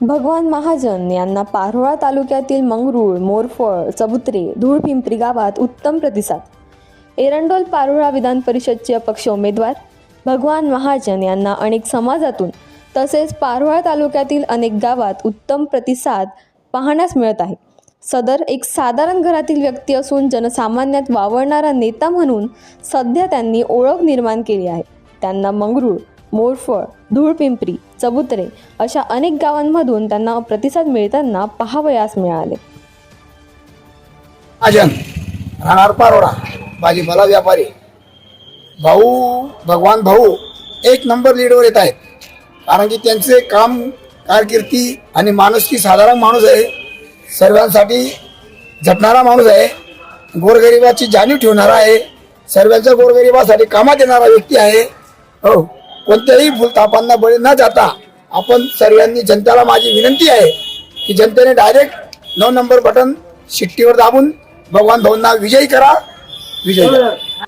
भगवान महाजन यांना पारोळा तालुक्यातील मंगरूळ मोरफळ चबुत्रे धूळपिंपरी गावात उत्तम प्रतिसाद. एरंडोल पारोळा विधान परिषदचे अपक्ष उमेदवार भगवान महाजन यांना अनेक समाजातून तसेच पारोळा तालुक्यातील अनेक गावात उत्तम प्रतिसाद पाहण्यास मिळत आहे. सदर एक साधारण घरातील व्यक्ती असून जनसामान्यात वावरणारा नेता म्हणून सध्या त्यांनी ओळख निर्माण केली आहे. त्यांना मंगरूळ मोरफळ धूळपिंपरी चबुतरे अशा अनेक गावांमधून त्यांना प्रतिसाद मिळताना पहावयास मिळाले. महाजन राहणार पारोडा भाजीपाला व्यापारी. भाऊ भगवान भाऊ एक नंबर लीडवर येत आहेत. कारण की त्यांचे काम कारकिर्दी आणि माणुसकी साधारण माणूस आहे. सर्वांसाठी झटणारा माणूस आहे. गोरगरिबाची जाणीव ठेवणारा आहे. सर्वांच्या गोरगरिबासाठी कामात येणारा व्यक्ती आहे. हो. कोणत्याही भूलतापांना बळी न जाता आपण सर्वांनी जनतेला माझी विनंती आहे की जनतेने डायरेक्ट नऊ नंबर बटन शिट्टीवर दाबून भगवान भाऊंना विजयी करा. विजयी करा.